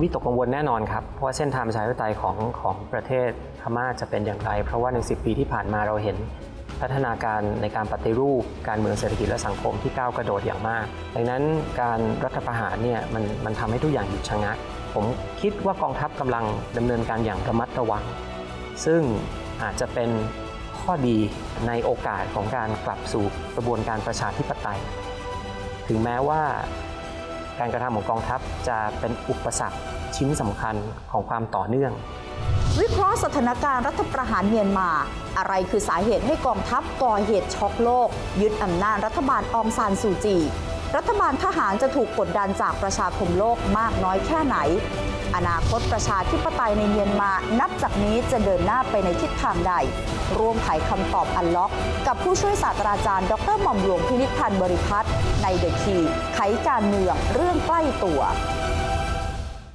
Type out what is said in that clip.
วิตกกังวลแน่นอนครับว่าเส้นทางประชาธิปไตยของของประเทศพม่าจะเป็นอย่างไร เพราะว่าใน 10 ปีที่ผ่านมาเราเห็นพัฒนาการในการปฏิรูปการเมืองเศรษฐกิจและสังคมที่ก้าวกระโดดอย่างมาก ดังนั้นการรัฐประหารเนี่ยมันมันทำให้ทุกอย่างหยุดชะงัก ผมคิดว่ากองทัพกำลังดำเนินการอย่างระมัดระวัง ซึ่งอาจจะเป็นข้อดีในโอกาสของการกลับสู่กระบวนการประชาธิปไตย ถึงแม้ว่า การกระทำของกองทัพจะเป็นอุปสรรคชิ้นสำคัญของความต่อเนื่อง วิเคราะห์สถานการณ์รัฐประหารเมียนมา อะไรคือสาเหตุให้กองทัพก่อเหตุช็อกโลก ยึดอำนาจรัฐบาลอองซานซูจี รัฐบาลทหารจะถูกกดดันจากประชาคมโลกมากน้อยแค่ไหน อนาคตประชาธิปไตยในเมียนมา นับจากนี้จะเดินหน้าไปในทิศทางใด ร่วมไขคำตอบอันล็อก กับผู้ช่วยศาสตราจารย์ ดรหม่อมหลวงพินิจพันธ์บริพัตรในเดอะคีไขการเมืองเรื่องใกล้ตัว